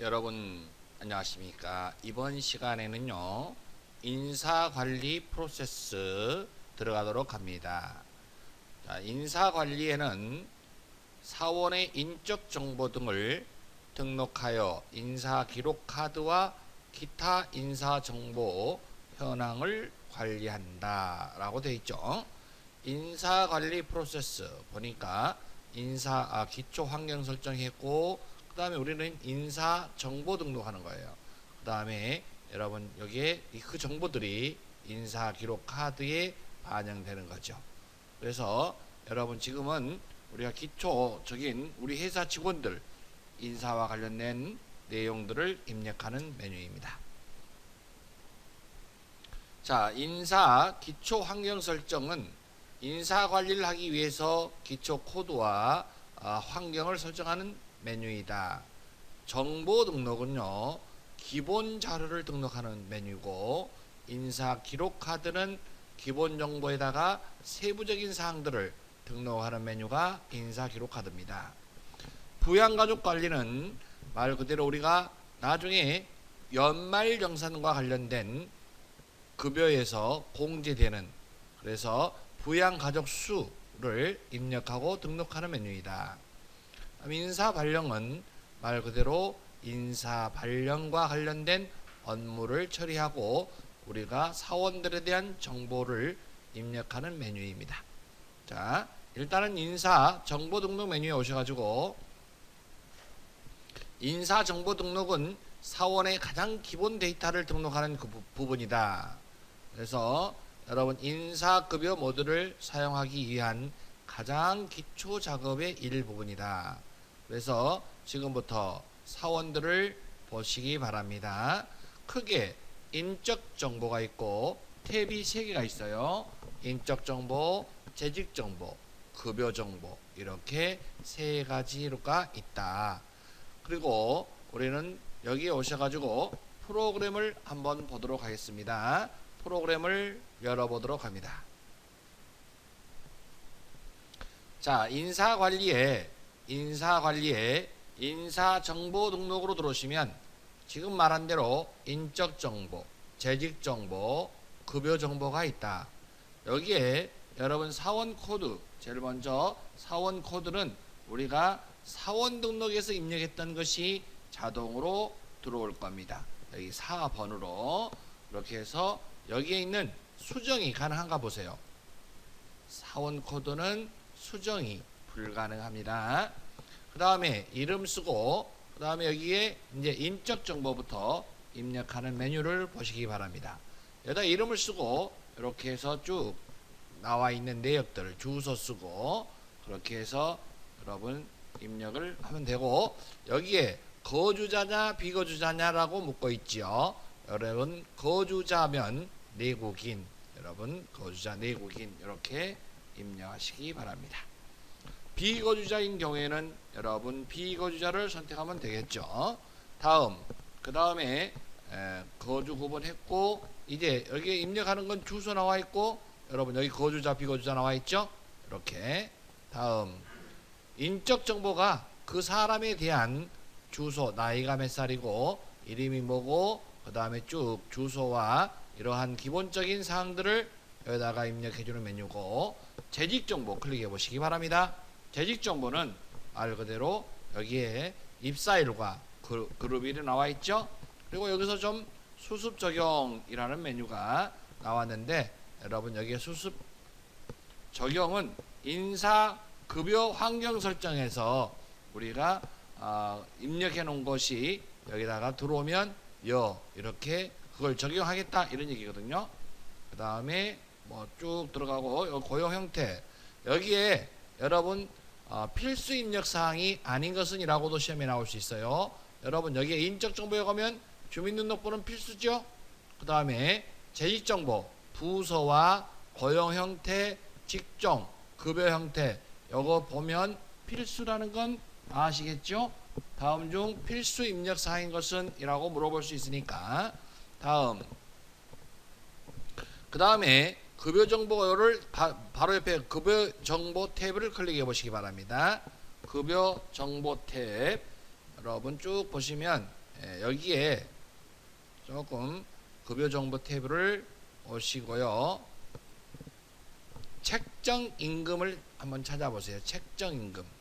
여러분 안녕하십니까? 이번 시간에는요 인사관리 프로세스 들어가도록 합니다. 자, 인사관리에는 사원의 인적 정보 등을 등록하여 인사 기록 카드와 기타 인사 정보 현황을 관리한다 라고 되어 있죠. 인사 관리 프로세스 보니까 인사 아, 기초 환경 설정했고 그 다음에 우리는 인사 정보 등록하는 거예요 그 다음에 여러분 여기에 이그 정보들이 인사 기록 카드에 반영되는 거죠 그래서 여러분 지금은 우리가 기초적인 우리 회사 직원들 인사와 관련된 내용들을 입력하는 메뉴입니다. 자, 인사 기초 환경 설정은 인사 관리를 하기 위해서 기초 코드와 아, 환경을 설정하는 메뉴이다. 정보 등록은요, 기본 자료를 등록하는 메뉴고, 인사 기록 카드는 기본 정보에다가 세부적인 사항들을 등록하는 메뉴가 인사 기록 카드입니다. 부양가족 관리는 말 그대로 우리가 나중에 연말 정산과 관련된 급여에서 공제되는 그래서 부양가족 수를 입력하고 등록하는 메뉴이다. 인사 발령은 말 그대로 인사 발령과 관련된 업무를 처리하고 우리가 사원들에 대한 정보를 입력하는 메뉴입니다. 자, 일단은 인사 정보 등록 메뉴에 오셔가지고 인사 정보 등록은 사원의 가장 기본 데이터를 등록하는 그 부- 부분이다. 그래서 여러분 인사급여 모드를 사용하기 위한 가장 기초 작업의 일부분이다. 그래서 지금부터 사원들을 보시기 바랍니다. 크게 인적 정보가 있고 탭이 세 개가 있어요. 인적 정보, 재직 정보, 급여 정보 이렇게 세 가지가 있다. 그리고 우리는 여기에 오셔가지고 프로그램을 한번 보도록 하겠습니다. 프로그램을 열어보도록 합니다. 자, 인사관리에 인사관리에 인사정보 등록으로 들어오시면 지금 말한 대로 인적 정보, 재직 정보, 급여 정보가 있다. 여기에 여러분 사원 코드, 제일 먼저 사원 코드는 우리가 사원 등록에서 입력했던 것이 자동으로 들어올 겁니다. 여기 4번으로 이렇게 해서 여기에 있는 수정이 가능한가 보세요. 사원 코드는 수정이 불가능합니다. 그 다음에 이름 쓰고 그 다음에 여기에 이제 인적 정보부터 입력하는 메뉴를 보시기 바랍니다. 여기다 이름을 쓰고 이렇게 해서 쭉 나와 있는 내역들 주소 쓰고 그렇게 해서 여러분 입력을 하면 되고 여기에 거주자냐 비거주자냐라고 묻고 있지요. 여러분 거주자면 내국인 여러분 거주자 내국인 이렇게 입력하시기 바랍니다. 비거주자인 경우에는 여러분 비거주자를 선택하면 되겠죠. 다음 그 다음에 거주 구분했고 이제 여기에 입력하는 건 주소 나와 있고 여러분 여기 거주자 비거주자 나와 있죠. 이렇게 다음 인적 정보가 그 사람에 대한 주소 나이가 몇 살이고 이름이 뭐고 그 다음에 쭉 주소와 이러한 기본적인 사항들을 여기다가 입력해 주는 메뉴고 재직 정보 클릭해 보시기 바랍니다. 재직 정보는 말 그대로 여기에 입사일과 그, 그룹 일이 나와 있죠. 그리고 여기서 좀 수습 적용이라는 메뉴가 나왔는데 여러분 여기에 수습 적용은 인사 급여 환경 설정에서 우리가 어, 입력해 놓은 것이 여기다가 들어오면 여 이렇게 그걸 적용하겠다 이런 얘기거든요. 그 다음에 뭐 쭉 들어가고 요 고용 형태 여기에 여러분 어, 필수 입력 사항이 아닌 것은이라고도 시험에 나올 수 있어요. 여러분 여기에 인적 정보에 가면 주민등록번호는 필수죠. 그 다음에 재직 정보 부서와 고용 형태, 직종, 급여 형태 요거 보면 필수라는 건 아시겠죠? 다음 중 필수 입력 사항인 것은 이라고 물어볼 수 있으니까 다음 그 다음에 급여 정보를 바, 로 옆에 급여 정보 탭을 클릭해 보시기 바랍니다. 급여 정보 탭 여러분 쭉 보시면 예, 여기에 조금 급여 정보 탭을 오시고요. 책정 임금을 한번 찾아보세요. 책정 임금.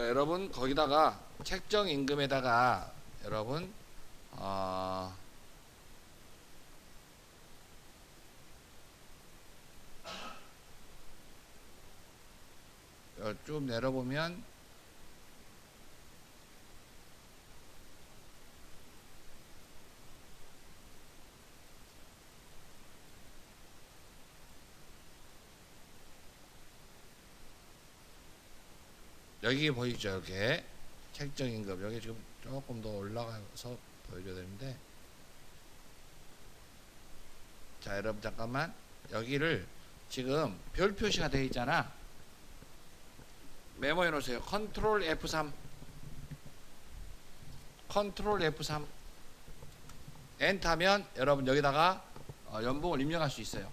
자, 여러분 거기다가 책정 임금에다가 여러분 어, 어, 쭉 내려보면 여기 보이죠? 이렇게 책정 임금 여기 지금 조금 더 올라가서 보여줘야 되는데. 자 여러분 잠깐만. 여기를 지금 별 표시가 되어 있잖아. 메모해 놓으세요. 컨트롤 F3 컨트롤 F3 엔터하면 여러분 여기다가 어, 연봉을 입력할 수 있어요.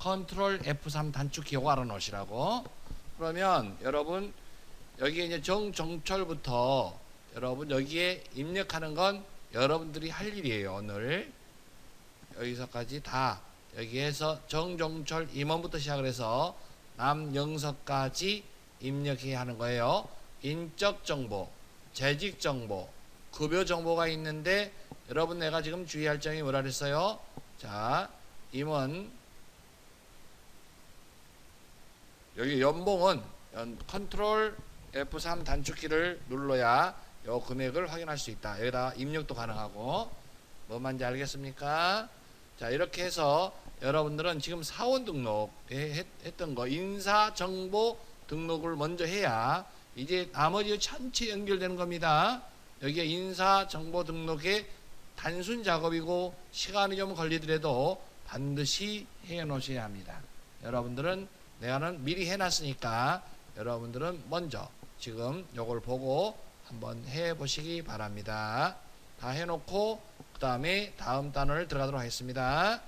컨트롤 F3 단축 기호 알아 놓으시라고 그러면 여러분 여기에 이제 정정철부터 여러분 여기에 입력하는 건 여러분들이 할 일이에요 오늘. 여기서까지 다 여기에서 정정철 임원부터 시작을 해서 남영석까지 입력해야 하는 거예요. 인적 정보 재직 정보 급여 정보가 있는데 여러분 내가 지금 주의할 점이 뭐라 그랬어요? 자 임원 여기 연봉은 연- 컨트롤 F3 단축키를 눌러야 요 금액을 확인할 수 있다. 여기다 입력도 가능하고 뭐 말인지 알겠습니까? 자 이렇게 해서 여러분들은 지금 사원 등록 했- 했던 거 인사 정보 등록을 먼저 해야 이제 나머지 전체 연결되는 겁니다. 여기에 인사 정보 등록에 단순 작업이고 시간이 좀 걸리더라도 반드시 해 놓으셔야 합니다. 여러분들은 내가는 미리 해놨으니까 여러분들은 먼저 지금 요걸 보고 한번 해 보시기 바랍니다. 다 해놓고 그 다음에 다음 단원을 들어가도록 하겠습니다.